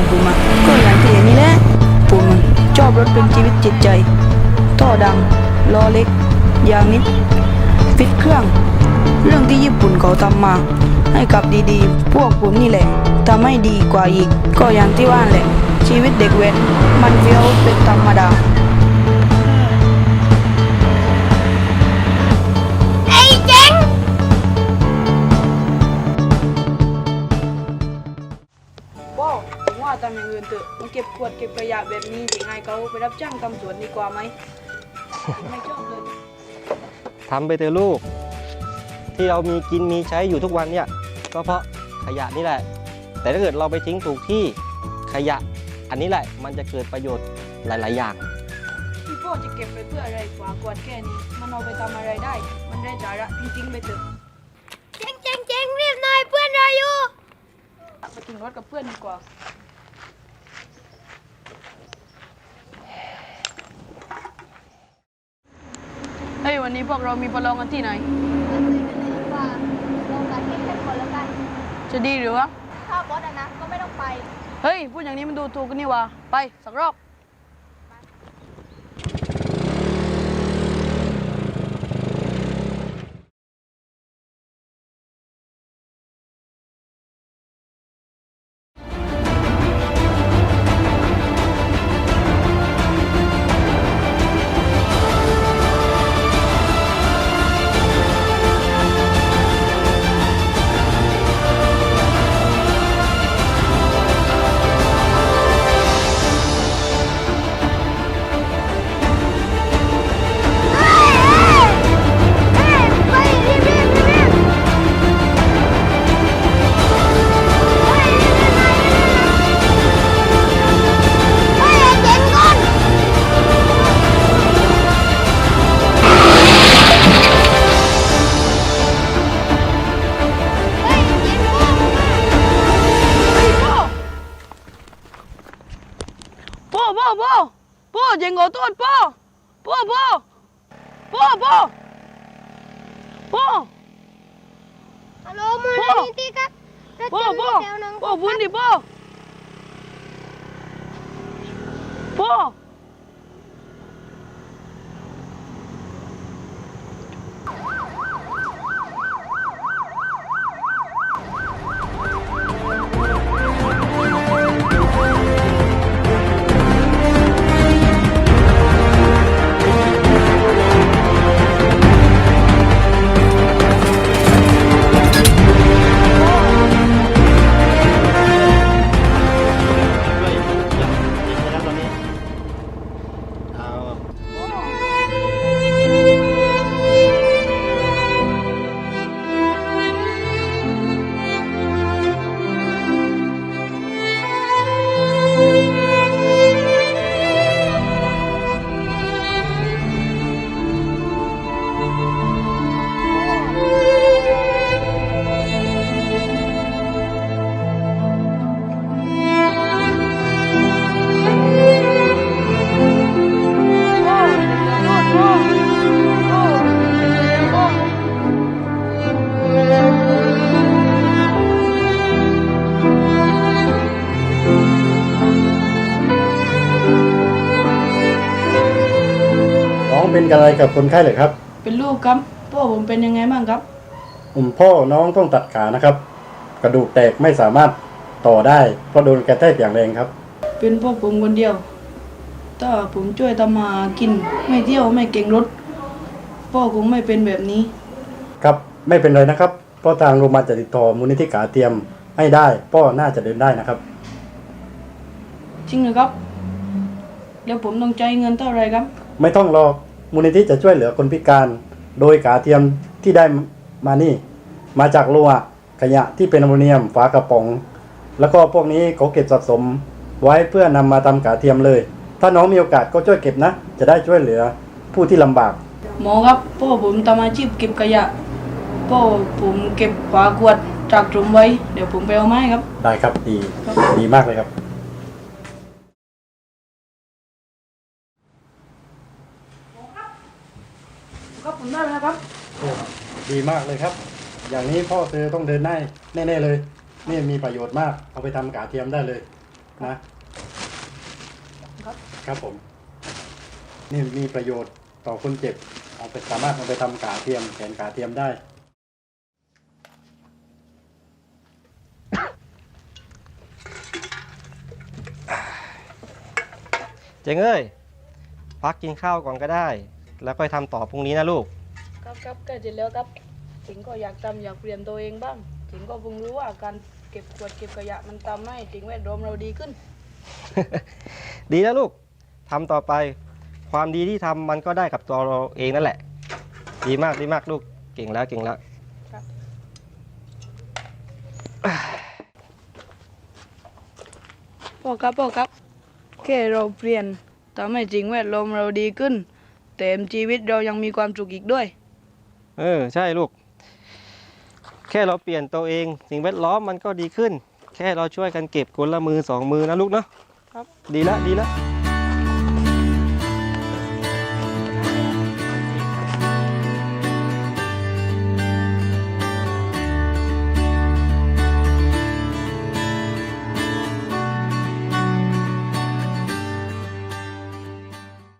ของผมก็อย่างที่เห็นนี่แหละผมชอบรถเป็นชีวิตจิตใจ ท่อดังล้อเล็ก ยางนิดฟิตเครื่อง เรื่องที่ญี่ปุ่นเขาทำมา ให้กับดีๆ พวกผมนี่แหละทำให้ดีกว่าอีก ก็อย่างที่ว่าแหละ ชีวิตเด็กเว้นมันเฟี้ยวเป็นธรรมดา วดเก็บขยะแบบนี้ยังไงเขาไปรับจ้างทำสวนดีกว่าไหม ไม่ชอบเลยทำไปเถอะลูก ที่เรามีกินมีใช้อยู่ทุกวันเนี่ยก็เพราะขยะนี่แหละ แต่ถ้าเกิดเราไปทิ้งถูกที่ขยะ อันนี้แหละมันจะเกิดประโยชน์หลาย ๆ อย่าง พี่โป้จะเก็บไปเพื่ออะไรกว่ากวดแค่นี้ มันเอาไปทำอะไรได้ มันได้สาระจริงๆไปเถอะเจ๋งเจ๋งเจ๋งรีบหน่อยเพื่อนรออยู่ไปกินรถกับเพื่อนดีกว่า เฮ้ย วันนี้พวกเรามีประลองกันที่ไหนว่าลงกันแค่แค่คนแล้วกัน จะดีหรือวะถ้าบอสอะนะก็ไม่ต้องไป เฮ้ยพูดอย่างนี้มันดูถูกกันนี่วะไปสักรอบ โป้โป้โป้โป้โป้ฮัลโหลมู เป็นอะไรกับคนไข้เหรอครับเป็นลูกครับพ่อผมเป็นยังไงบ้างครับผมพ่อน้องต้องตัดขานะครับ กระดูกแตกไม่สามารถต่อได้ เพราะโดนกระแทกอย่างแรงครับ เป็นพ่อผมคนเดียว ถ้าผมช่วยทำมาหากิน ไม่เที่ยวไม่เก่งรถ พ่อคงไม่เป็นแบบนี้ ครับไม่เป็นไรนะครับ เพราะทางโรงพยาบาลจะติดต่อมูลนิธิขาเทียมให้ได้พ่อน่าจะเดินได้นะครับ จริงเหรอครับ แล้วผมต้องใจายเงินเท่าไหรครับ ไม่ต้องรอ มูลนิธิจะช่วยเหลือคนพิการ โดยขาเทียมที่ได้มานี่ มาจากโลหะขยะที่เป็นอลูมิเนียมฝากระป๋อง แล้วก็พวกนี้เขาเก็บสะสม ไว้เพื่อนำมาทำขาเทียมเลย ถ้าน้องมีโอกาสก็ช่วยเก็บนะ จะได้ช่วยเหลือผู้ที่ลำบาก หมอครับพ่อผมทำอาชีพเก็บขยะพ่อผมเก็บฝาขวดจากถุงไว้ เดี๋ยวผมไปเอาไม้ครับ ได้ครับดีดีมากเลยครับ ครับ ผมได้แล้วครับ โอ้ดีมากเลยครับ อย่างนี้พ่อเธอต้องเดินได้แน่ๆเลย นี่มีประโยชน์มาก เอาไปทำกาเทียมได้เลยนะ ครับ ครับผม นี่มีประโยชน์ต่อคนเจ็บ เอาไปสามารถเอาไปทำขาเทียมแขนขาเทียมได้ เจ๋งเอ้ยพักกินข้าวก่อนก็ได้ แล้วค่อยทำต่อพรุ่งนี้นะลูก ครับครับใกล้เสร็จแล้วครับถิงก็อยากทำอยากเปลี่ยนตัวเองบ้างถิงก็เพิ่งรู้ว่าการเก็บขวดเก็บขยะมันทำให้สิ่งแวดล้อมเราดีขึ้น ดีแล้วลูกทำต่อไป ความดีที่ทำมันก็ได้กับตัวเราเองนั่นแหละ ดีมากดีมากลูกเก่งแล้วเก่งแล้วพ่อครับพ่อครับ แค่เราเปลี่ยนทำให้สิ่งแวดล้อมเราดีขึ้น แต่ชีวิตเรายังมีความสุขอีกด้วย เออ ใช่ลูก แค่เราเปลี่ยนตัวเอง สิ่งแวดล้อมมันก็ดีขึ้น แค่เราช่วยกันเก็บคนละมือสองมือนะลูกเนาะครับ ดีละดีละค